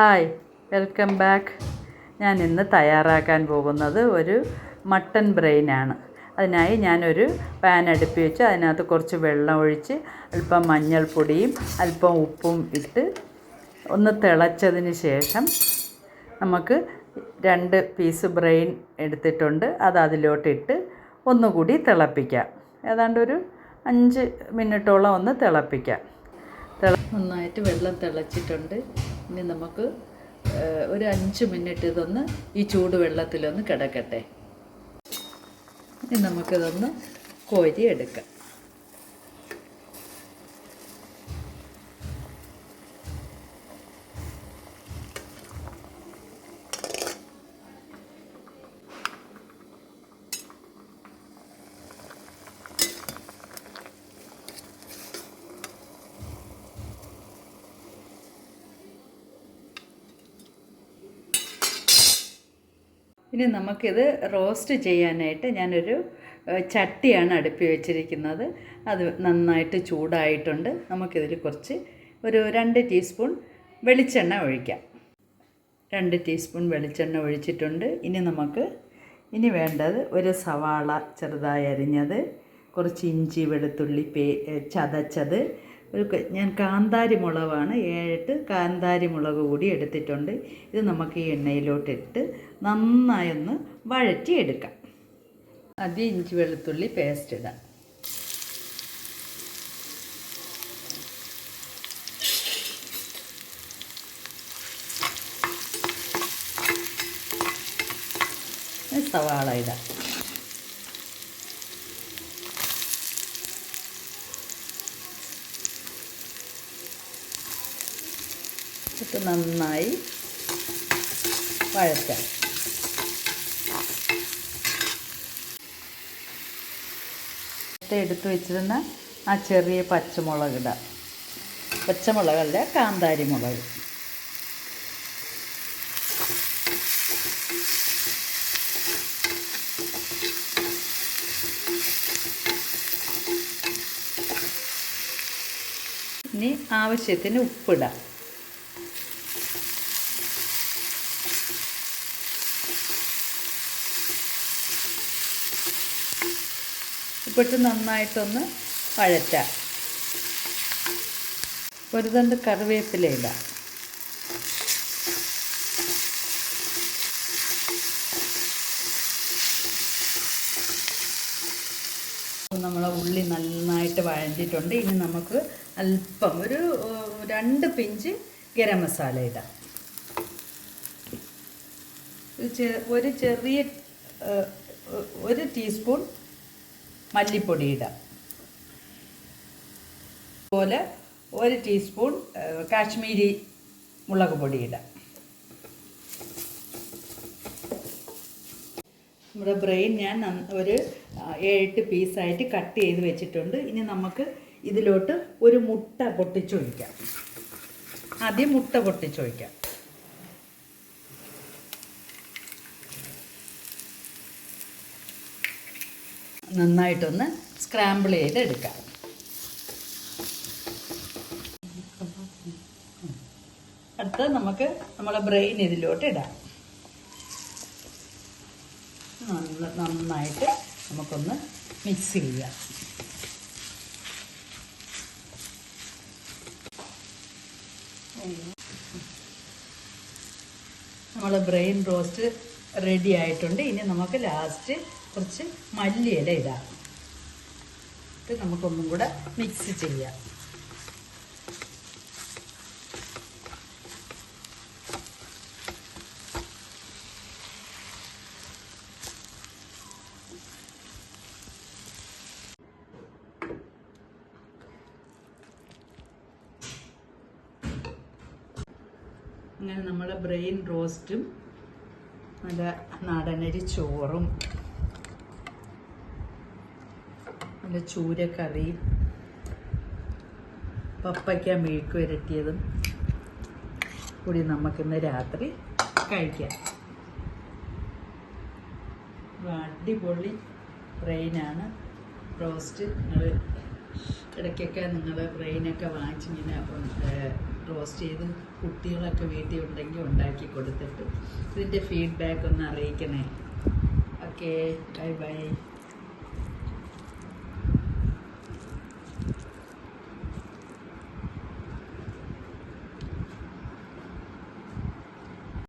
Hi welcome back. ഞാൻ ഇന്ന് തയ്യാറാക്കാൻ പോകുന്നത് ഒരു മട്ടൻ ബ്രെയിനാണ് അതിനായി ഞാനൊരു പാൻ അടുപ്പി വെച്ച്. അതിനകത്ത് കുറച്ച് വെള്ളം ഒഴിച്ച് അല്പം മഞ്ഞൾപ്പൊടിയും അല്പം ഉപ്പും ഇട്ട് ഒന്ന് തിളച്ചതിന് ശേഷം നമുക്ക് രണ്ട് പീസ് ബ്രെയിൻ എടുത്തിട്ടുണ്ട്. അത് അതിലോട്ടിട്ട് ഒന്നുകൂടി തിളപ്പിക്കാം. ഏതാണ്ട് ഒരു അഞ്ച് മിനിറ്റോളം ഒന്ന് തിളപ്പിക്കാം. നന്നായിട്ട് വെള്ളം തിളച്ചിട്ടുണ്ട്. ഇനി നമുക്ക് ഒരു അഞ്ച് മിനിറ്റ് ഇതൊന്ന് ഈ ചൂട് വെള്ളത്തിലൊന്ന് കിടക്കട്ടെ. ഇനി നമുക്കിതൊന്ന് കോരി എടുക്കാം ഇനി നമുക്കിത് റോസ്റ്റ് ചെയ്യാനായിട്ട് ഞാനൊരു ചട്ടിയാണ് അടുപ്പി വെച്ചിരിക്കുന്നത്. അത് നന്നായിട്ട് ചൂടായിട്ടുണ്ട്. നമുക്കിതിൽ കുറച്ച് ഒരു രണ്ട് ടീസ്പൂൺ വെളിച്ചെണ്ണ ഒഴിക്കാം. രണ്ട് ടീസ്പൂൺ വെളിച്ചെണ്ണ ഒഴിച്ചിട്ടുണ്ട്. ഇനി നമുക്ക് ഇനി വേണ്ടത് ഒരു സവാള ചെറുതായി അരിഞ്ഞത് കുറച്ച് ഇഞ്ചി വെളുത്തുള്ളി പേ ചതച്ചത് ഒരു ഞാൻ കാന്താരി മുളകാണ് ഏഴെട്ട് കാന്താരി മുളക് കൂടി എടുത്തിട്ടുണ്ട്. ഇത് നമുക്ക് ഈ എണ്ണയിലോട്ടിട്ട് നന്നായൊന്ന് വഴറ്റി എടുക്കാം ആദ്യം ഇഞ്ചി വെളുത്തുള്ളി പേസ്റ്റ് ഇടാം. സവാള ഇടാം. ഇത് നന്നായി വഴറ്റാം. എടുത്തു വെച്ചിരുന്ന ആ ചെറിയ പച്ചമുളക് ഇടാം. പച്ചമുളകല്ല കാന്താരി മുളക്. ഇനി ആവശ്യത്തിന് ഉപ്പിടാം. ഉപ്പിട്ട് നന്നായിട്ടൊന്ന് വഴറ്റാം ഒരു തണ്ട് കറിവേപ്പില ഇടാം. നമ്മളെ ഉള്ളി നന്നായിട്ട് വഴഞ്ഞിട്ടുണ്ട് ഇനി നമുക്ക് അല്പം ഒരു രണ്ട് പിഞ്ച് ഗരം മസാല ഇടാം. ഒരു ചെറിയ ഒരു ടീസ്പൂൺ മല്ലിപ്പൊടി ഇടാം അതുപോലെ ഒരു ടീസ്പൂൺ കാശ്മീരി മുളക് പൊടി ഇടാം നമ്മുടെ ബ്രെയിൻ ഞാൻ ഒരു ഏഴെട്ട് പീസായിട്ട് കട്ട് ചെയ്ത് വെച്ചിട്ടുണ്ട്. ഇനി നമുക്ക് ഇതിലോട്ട് ഒരു മുട്ട പൊട്ടിച്ചൊഴിക്കാം. ആദ്യം മുട്ട പൊട്ടിച്ചൊഴിക്കാം. നന്നായിട്ടൊന്ന് സ്ക്രാമ്പിൾ ചെയ്ത് എടുക്കാം അടുത്ത് നമുക്ക് നമ്മളെ ബ്രെയിൻ ഇതിലോട്ട് ഇടാം. നന്ന- നന്നായിട്ട് നമുക്കൊന്ന് മിക്സ് ചെയ്യാം. നമ്മൾ ബ്രെയിൻ റോസ്റ്റ് റെഡി ആയിട്ടുണ്ട്. ഇനി നമുക്ക് ലാസ്റ്റ് കുറച്ച് മല്ലിയില ഇടാം. ഇത് നമുക്കൊന്നും കൂടെ മിക്സ് ചെയ്യാം. അങ്ങനെ നമ്മുടെ ബ്രെയിൻ റോസ്റ്റും നല്ല നാടനരി ചോറും നല്ല ചൂരക്കറിയും പപ്പയ്ക്ക മെഴുക്ക് വരട്ടിയതും കൂടി നമുക്കിന്ന് രാത്രി കഴിക്കാം. അടിപൊളി ബ്രെയിനാണ്. റോസ്റ്റ് നിങ്ങൾ ഇടയ്ക്കൊക്കെ നിങ്ങൾ ബ്രെയിനൊക്കെ വാങ്ങിച്ചിങ്ങനെ റോസ്റ്റ് ചെയ്ത് കുട്ടികളൊക്കെ വീട്ടിൽ ഉണ്ടെങ്കിൽ ഉണ്ടാക്കി കൊടുത്തിട്ട് ഇതിന്റെ ഫീഡ്ബാക്ക് ഒന്ന് അറിയിക്കണേ. Okay bye bye.